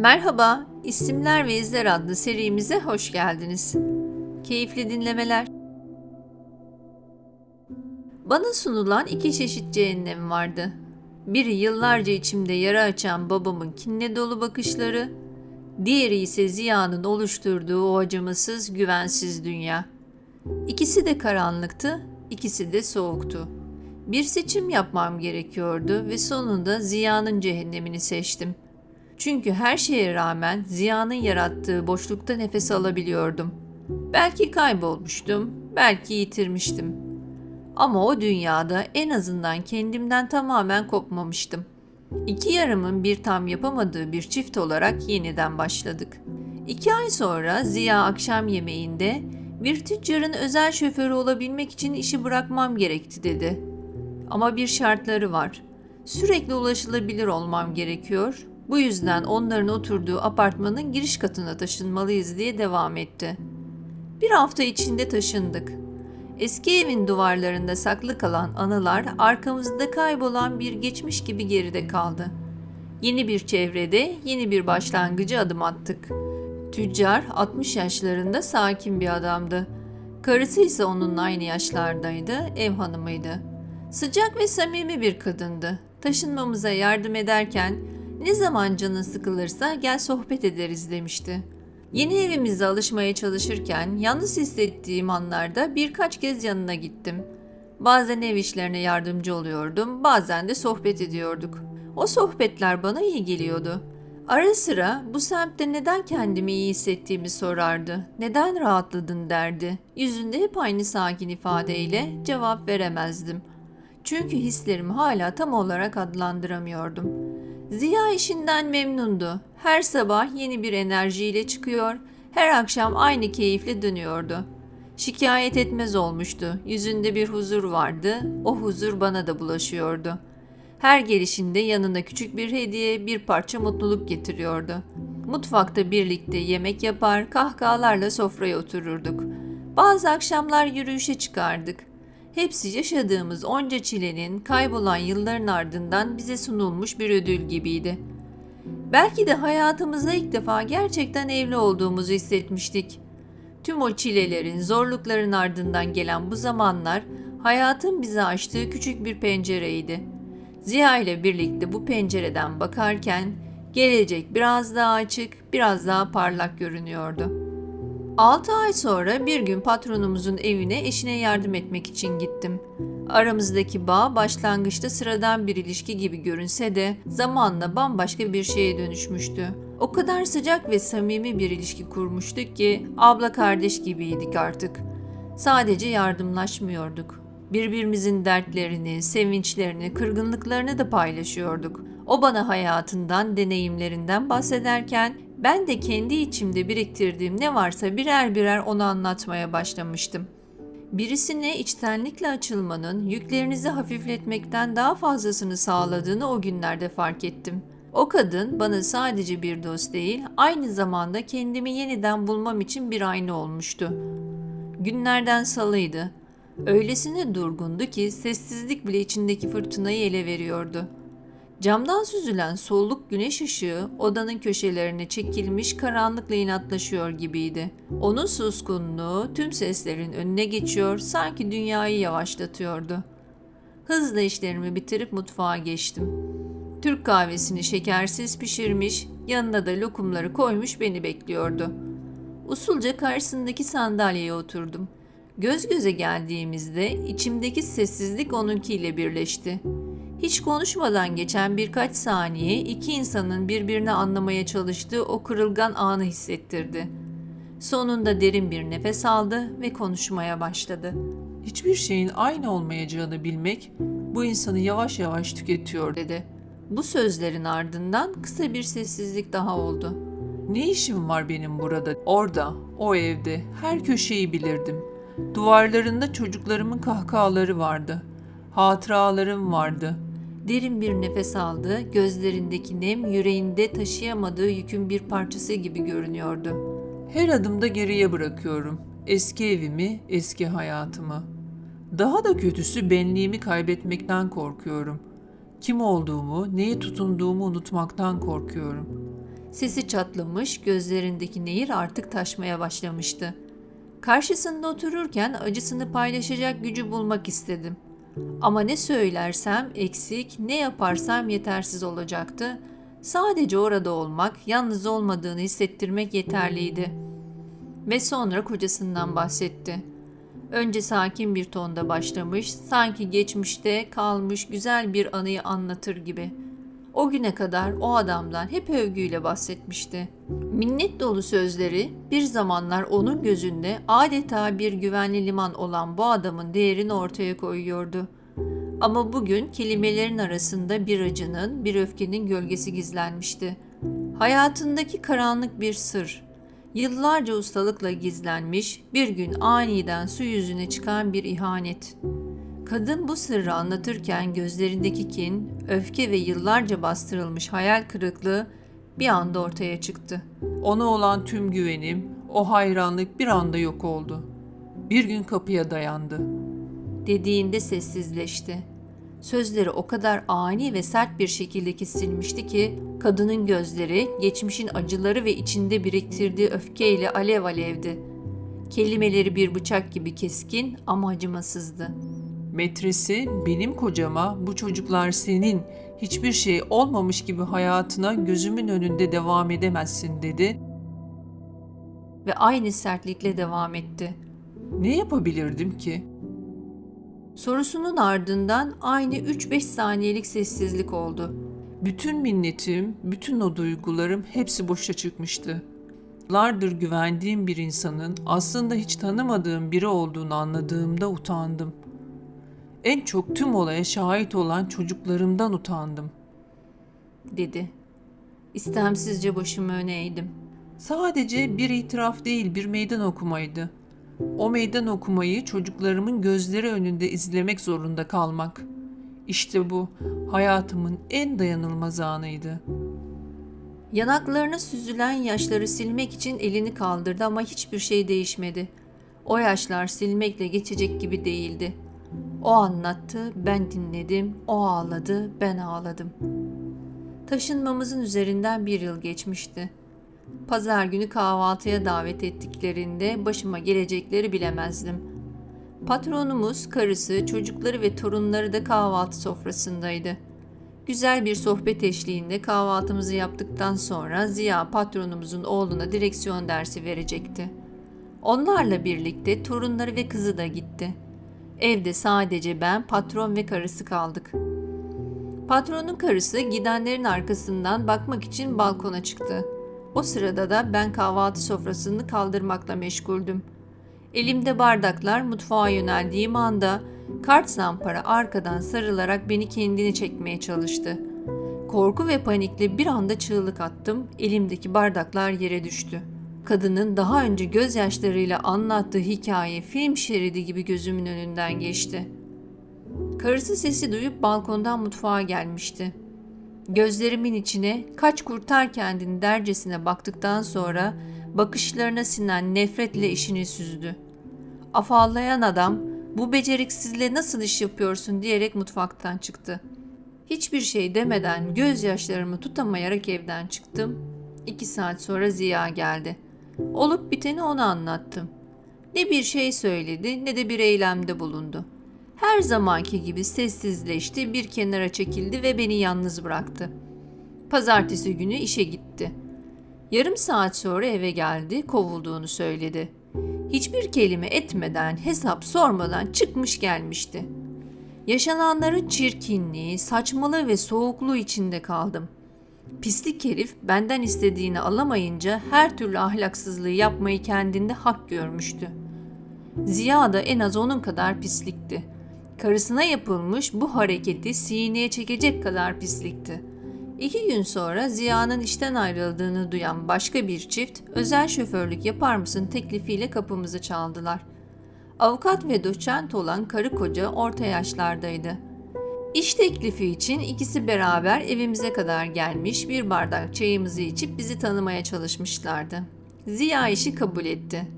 Merhaba, İsimler ve İzler adlı serimize hoş geldiniz. Keyifli dinlemeler. Bana sunulan iki çeşit cehennem vardı. Biri yıllarca içimde yara açan babamın kinle dolu bakışları, diğeri ise Ziya'nın oluşturduğu o acımasız, güvensiz dünya. İkisi de karanlıktı, ikisi de soğuktu. Bir seçim yapmam gerekiyordu ve sonunda Ziya'nın cehennemini seçtim. Çünkü her şeye rağmen Ziya'nın yarattığı boşlukta nefes alabiliyordum. Belki kaybolmuştum, belki yitirmiştim. Ama o dünyada en azından kendimden tamamen kopmamıştım. İki yarımın bir tam yapamadığı bir çift olarak yeniden başladık. İki ay sonra Ziya akşam yemeğinde bir tüccarın özel şoförü olabilmek için işi bırakmam gerekti dedi. Ama bir şartları var. Sürekli ulaşılabilir olmam gerekiyor. Bu yüzden onların oturduğu apartmanın giriş katına taşınmalıyız diye devam etti. Bir hafta içinde taşındık. Eski evin duvarlarında saklı kalan anılar arkamızda kaybolan bir geçmiş gibi geride kaldı. Yeni bir çevrede yeni bir başlangıcı adım attık. Tüccar 60 yaşlarında sakin bir adamdı. Karısı ise onunla aynı yaşlardaydı, ev hanımıydı. Sıcak ve samimi bir kadındı. Taşınmamıza yardım ederken ne zaman canın sıkılırsa gel sohbet ederiz demişti. Yeni evimize alışmaya çalışırken yalnız hissettiğim anlarda birkaç kez yanına gittim. Bazen ev işlerine yardımcı oluyordum, bazen de sohbet ediyorduk. O sohbetler bana iyi geliyordu. Ara sıra bu semtte neden kendimi iyi hissettiğimi sorardı. Neden rahatladın derdi. Yüzünde hep aynı sakin ifadeyle cevap veremezdim. Çünkü hislerimi hala tam olarak adlandıramıyordum. Ziya işinden memnundu. Her sabah yeni bir enerjiyle çıkıyor, her akşam aynı keyifle dönüyordu. Şikayet etmez olmuştu. Yüzünde bir huzur vardı. O huzur bana da bulaşıyordu. Her gelişinde yanına küçük bir hediye, bir parça mutluluk getiriyordu. Mutfakta birlikte yemek yapar, kahkahalarla sofraya otururduk. Bazı akşamlar yürüyüşe çıkardık. Hepsi yaşadığımız onca çilenin kaybolan yılların ardından bize sunulmuş bir ödül gibiydi. Belki de hayatımızda ilk defa gerçekten evli olduğumuzu hissetmiştik. Tüm o çilelerin, zorlukların ardından gelen bu zamanlar hayatın bize açtığı küçük bir pencereydi. Ziya ile birlikte bu pencereden bakarken gelecek biraz daha açık, biraz daha parlak görünüyordu. 6 ay sonra bir gün patronumuzun evine eşine yardım etmek için gittim. Aramızdaki bağ başlangıçta sıradan bir ilişki gibi görünse de zamanla bambaşka bir şeye dönüşmüştü. O kadar sıcak ve samimi bir ilişki kurmuştuk ki abla kardeş gibiydik artık. Sadece yardımlaşmıyorduk. Birbirimizin dertlerini, sevinçlerini, kırgınlıklarını da paylaşıyorduk. O bana hayatından, deneyimlerinden bahsederken ben de kendi içimde biriktirdiğim ne varsa birer birer onu anlatmaya başlamıştım. Birisine içtenlikle açılmanın yüklerinizi hafifletmekten daha fazlasını sağladığını o günlerde fark ettim. O kadın bana sadece bir dost değil, aynı zamanda kendimi yeniden bulmam için bir ayna olmuştu. Günlerden salıydı. Öylesine durgundu ki sessizlik bile içindeki fırtınayı ele veriyordu. Camdan süzülen solluk güneş ışığı odanın köşelerine çekilmiş karanlıkla inatlaşıyor gibiydi. Onun suskunluğu tüm seslerin önüne geçiyor, sanki dünyayı yavaşlatıyordu. Hızla işlerimi bitirip mutfağa geçtim. Türk kahvesini şekersiz pişirmiş, yanına da lokumları koymuş beni bekliyordu. Usulca karşısındaki sandalyeye oturdum. Göz göze geldiğimizde içimdeki sessizlik onunkiyle birleşti. Hiç konuşmadan geçen birkaç saniye iki insanın birbirini anlamaya çalıştığı o kırılgan anı hissettirdi. Sonunda derin bir nefes aldı ve konuşmaya başladı. Hiçbir şeyin aynı olmayacağını bilmek bu insanı yavaş yavaş tüketiyor dedi. Bu sözlerin ardından kısa bir sessizlik daha oldu. Ne işim var benim burada? Orada, o evde, her köşeyi bilirdim. Duvarlarında çocuklarımın kahkahaları vardı. Hatıralarım vardı. Derin bir nefes aldı, gözlerindeki nem yüreğinde taşıyamadığı yükün bir parçası gibi görünüyordu. Her adımda geriye bırakıyorum. Eski evimi, eski hayatımı. Daha da kötüsü benliğimi kaybetmekten korkuyorum. Kim olduğumu, neye tutunduğumu unutmaktan korkuyorum. Sesi çatlamış, gözlerindeki nehir artık taşmaya başlamıştı. Karşısında otururken acısını paylaşacak gücü bulmak istedim. Ama ne söylersem eksik, ne yaparsam yetersiz olacaktı. Sadece orada olmak, yalnız olmadığını hissettirmek yeterliydi. Ve sonra kocasından bahsetti. Önce sakin bir tonda başlamış, sanki geçmişte kalmış güzel bir anıyı anlatır gibi. O güne kadar o adamdan hep övgüyle bahsetmişti. Minnet dolu sözleri bir zamanlar onun gözünde adeta bir güvenli liman olan bu adamın değerini ortaya koyuyordu. Ama bugün kelimelerin arasında bir acının, bir öfkenin gölgesi gizlenmişti. Hayatındaki karanlık bir sır, yıllarca ustalıkla gizlenmiş, bir gün aniden su yüzüne çıkan bir ihanet. Kadın bu sırrı anlatırken gözlerindeki kin, öfke ve yıllarca bastırılmış hayal kırıklığı bir anda ortaya çıktı. Ona olan tüm güvenim, o hayranlık bir anda yok oldu. Bir gün kapıya dayandı. Dediğinde sessizleşti. Sözleri o kadar ani ve sert bir şekilde kesilmişti ki kadının gözleri geçmişin acıları ve içinde biriktirdiği öfkeyle alev alevdi. Kelimeleri bir bıçak gibi keskin ama acımasızdı. Metresi benim kocama bu çocuklar senin hiçbir şey olmamış gibi hayatına gözümün önünde devam edemezsin dedi. Ve aynı sertlikle devam etti. Ne yapabilirdim ki? Sorusunun ardından aynı 3-5 saniyelik sessizlik oldu. Bütün minnetim, bütün o duygularım hepsi boşa çıkmıştı. Yıllardır güvendiğim bir insanın aslında hiç tanımadığım biri olduğunu anladığımda utandım. En çok tüm olaya şahit olan çocuklarımdan utandım. dedi. İstemsizce başımı öne eğdim. Sadece bir itiraf değil, bir meydan okumaydı. O meydan okumayı çocuklarımın gözleri önünde izlemek zorunda kalmak. İşte bu hayatımın en dayanılmaz anıydı. Yanaklarına süzülen yaşları silmek için elini kaldırdı ama hiçbir şey değişmedi. O yaşlar silmekle geçecek gibi değildi. O anlattı, ben dinledim, o ağladı, ben ağladım. Taşınmamızın üzerinden bir yıl geçmişti. Pazar günü kahvaltıya davet ettiklerinde başıma gelecekleri bilemezdim. Patronumuz, karısı, çocukları ve torunları da kahvaltı sofrasındaydı. Güzel bir sohbet eşliğinde kahvaltımızı yaptıktan sonra Ziya patronumuzun oğluna direksiyon dersi verecekti. Onlarla birlikte torunları ve kızı da gitti. Evde sadece ben, patron ve karısı kaldık. Patronun karısı gidenlerin arkasından bakmak için balkona çıktı. O sırada da ben kahvaltı sofrasını kaldırmakla meşguldüm. Elimde bardaklar mutfağa yöneldiğim anda kart zampara arkadan sarılarak beni kendine çekmeye çalıştı. Korku ve panikle bir anda çığlık attım, elimdeki bardaklar yere düştü. Kadının daha önce gözyaşlarıyla anlattığı hikaye film şeridi gibi gözümün önünden geçti. Karısı sesi duyup balkondan mutfağa gelmişti. Gözlerimin içine kaç kurtar kendini dercesine baktıktan sonra bakışlarına sinen nefretle işini süzdü. Afallayan adam bu beceriksizle nasıl iş yapıyorsun diyerek mutfaktan çıktı. Hiçbir şey demeden gözyaşlarımı tutamayarak evden çıktım. İki saat sonra Ziya geldi. Olup biteni ona anlattım. Ne bir şey söyledi ne de bir eylemde bulundu. Her zamanki gibi sessizleşti, bir kenara çekildi ve beni yalnız bıraktı. Pazartesi günü işe gitti. Yarım saat sonra eve geldi, kovulduğunu söyledi. Hiçbir kelime etmeden, hesap sormadan çıkmış gelmişti. Yaşananların çirkinliği, saçmalığı ve soğukluğu içinde kaldım. Pislik herif benden istediğini alamayınca her türlü ahlaksızlığı yapmayı kendinde hak görmüştü. Ziya da en az onun kadar pislikti. Karısına yapılmış bu hareketi sineye çekecek kadar pislikti. İki gün sonra Ziya'nın işten ayrıldığını duyan başka bir çift özel şoförlük yapar mısın teklifiyle kapımızı çaldılar. Avukat ve doçent olan karı koca orta yaşlardaydı. İş teklifi için ikisi beraber evimize kadar gelmiş bir bardak çayımızı içip bizi tanımaya çalışmışlardı. Ziya işi kabul etti.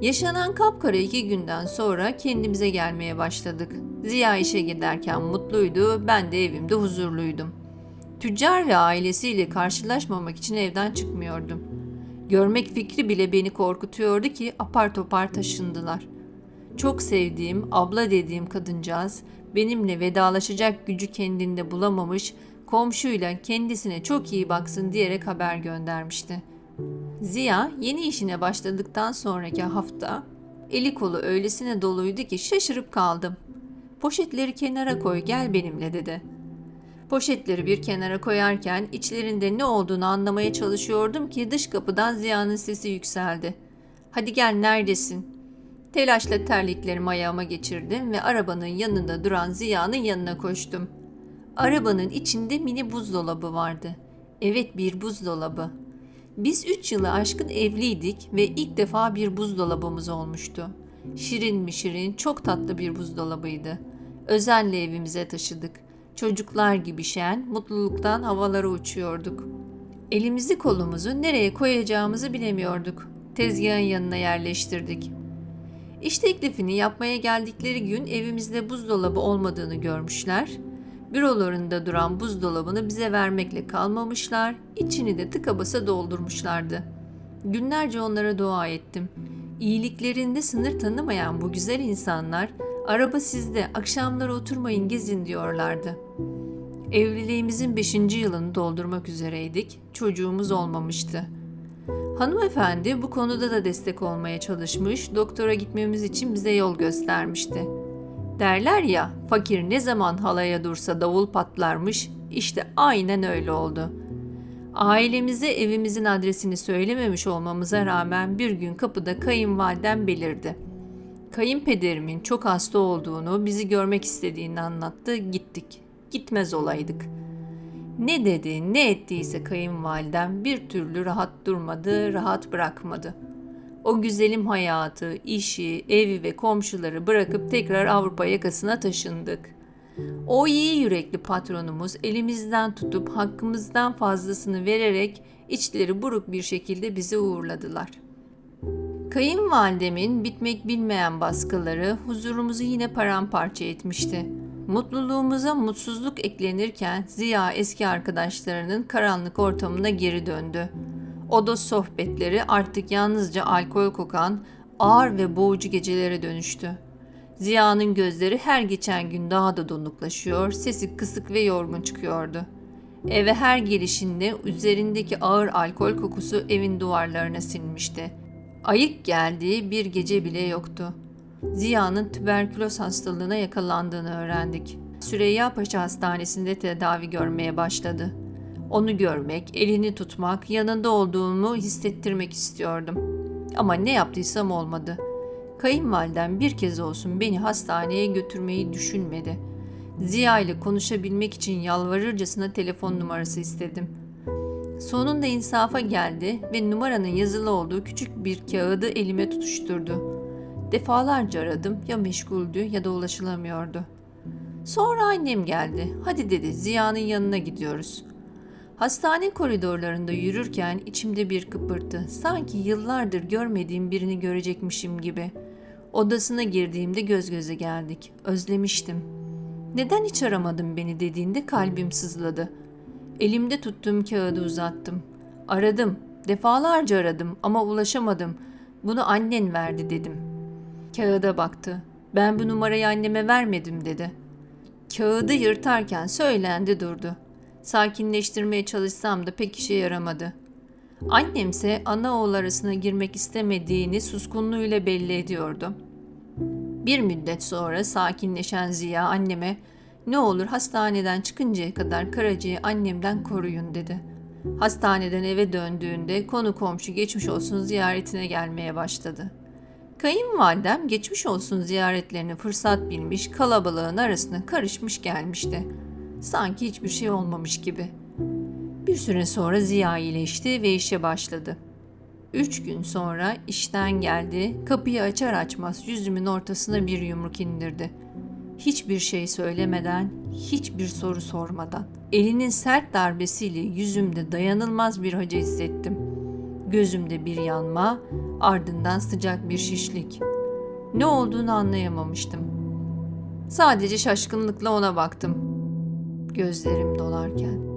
Yaşanan kapkara iki günden sonra kendimize gelmeye başladık. Ziya işe giderken mutluydu, ben de evimde huzurluydum. Tüccar ve ailesiyle karşılaşmamak için evden çıkmıyordum. Görmek fikri bile beni korkutuyordu ki apar topar taşındılar. Çok sevdiğim, abla dediğim kadıncağız benimle vedalaşacak gücü kendinde bulamamış, komşuyla kendisine çok iyi baksın diyerek haber göndermişti. Ziya yeni işine başladıktan sonraki hafta eli kolu öylesine doluydu ki şaşırıp kaldım. Poşetleri kenara koy gel benimle dedi. Poşetleri bir kenara koyarken içlerinde ne olduğunu anlamaya çalışıyordum ki dış kapıdan Ziya'nın sesi yükseldi. Hadi gel neredesin? Telaşla terliklerimi ayağıma geçirdim ve arabanın yanında duran Ziya'nın yanına koştum. Arabanın içinde mini buzdolabı vardı. Evet bir buzdolabı. Biz üç yılı aşkın evliydik ve ilk defa bir buzdolabımız olmuştu. Şirin mi şirin, çok tatlı bir buzdolabıydı. Özenle evimize taşıdık. Çocuklar gibi şen, mutluluktan havalara uçuyorduk. Elimizi kolumuzu nereye koyacağımızı bilemiyorduk. Tezgahın yanına yerleştirdik. İş teklifini yapmaya geldikleri gün evimizde buzdolabı olmadığını görmüşler. Bürolarında duran buzdolabını bize vermekle kalmamışlar, içini de tıka basa doldurmuşlardı. Günlerce onlara dua ettim. İyiliklerinde sınır tanımayan bu güzel insanlar, araba sizde, akşamları oturmayın gezin diyorlardı. Evliliğimizin 5. yılını doldurmak üzereydik, çocuğumuz olmamıştı. Hanımefendi bu konuda da destek olmaya çalışmış, doktora gitmemiz için bize yol göstermişti. Derler ya, fakir ne zaman halaya dursa davul patlarmış, işte aynen öyle oldu. Ailemize evimizin adresini söylememiş olmamıza rağmen bir gün kapıda kayınvalidem belirdi. Kayınpederimin çok hasta olduğunu, bizi görmek istediğini anlattı, gittik. Gitmez olaydık.'' Ne dedi, ne ettiyse kayınvalidem bir türlü rahat durmadı, rahat bırakmadı. O güzelim hayatı, işi, evi ve komşuları bırakıp tekrar Avrupa yakasına taşındık. O iyi yürekli patronumuz elimizden tutup hakkımızdan fazlasını vererek içleri buruk bir şekilde bizi uğurladılar. Kayınvalidemin bitmek bilmeyen baskıları huzurumuzu yine paramparça etmişti. Mutluluğumuza mutsuzluk eklenirken Ziya eski arkadaşlarının karanlık ortamına geri döndü. Oda sohbetleri artık yalnızca alkol kokan ağır ve boğucu gecelere dönüştü. Ziya'nın gözleri her geçen gün daha da donuklaşıyor, sesi kısık ve yorgun çıkıyordu. Eve her gelişinde üzerindeki ağır alkol kokusu evin duvarlarına sinmişti. Ayık geldiği bir gece bile yoktu. Ziya'nın tüberküloz hastalığına yakalandığını öğrendik. Süreyya Paşa Hastanesi'nde tedavi görmeye başladı. Onu görmek, elini tutmak, yanında olduğumu hissettirmek istiyordum. Ama ne yaptıysam olmadı. Kayınvalidem bir kez olsun beni hastaneye götürmeyi düşünmedi. Ziya ile konuşabilmek için yalvarırcasına telefon numarası istedim. Sonunda insafa geldi ve numaranın yazılı olduğu küçük bir kağıdı elime tutuşturdu. Defalarca aradım ya meşguldü ya da ulaşılamıyordu. Sonra annem geldi. Hadi dedi Ziya'nın yanına gidiyoruz. Hastane koridorlarında yürürken içimde bir kıpırtı. Sanki yıllardır görmediğim birini görecekmişim gibi. Odasına girdiğimde göz göze geldik. Özlemiştim. Neden hiç aramadın beni dediğinde kalbim sızladı. Elimde tuttuğum kağıdı uzattım. Aradım. Defalarca aradım ama ulaşamadım. Bunu annen verdi dedim. Kağıda baktı. Ben bu numarayı anneme vermedim dedi. Kağıdı yırtarken söylendi durdu. Sakinleştirmeye çalışsam da pek işe yaramadı. Annemse ana oğul arasına girmek istemediğini suskunluğuyla belli ediyordu. Bir müddet sonra sakinleşen Ziya anneme ne olur hastaneden çıkıncaya kadar Karaca'yı annemden koruyun dedi. Hastaneden eve döndüğünde konu komşu geçmiş olsun ziyaretine gelmeye başladı. Kayınvalidem geçmiş olsun ziyaretlerini fırsat bilmiş kalabalığın arasına karışmış gelmişti. Sanki hiçbir şey olmamış gibi. Bir süre sonra Ziya iyileşti ve işe başladı. Üç gün sonra işten geldi, kapıyı açar açmaz yüzümün ortasına bir yumruk indirdi. Hiçbir şey söylemeden, hiçbir soru sormadan. Elinin sert darbesiyle yüzümde dayanılmaz bir acı hissettim. Gözümde bir yanma, ardından sıcak bir şişlik. Ne olduğunu anlayamamıştım. Sadece şaşkınlıkla ona baktım. Gözlerim dolarken.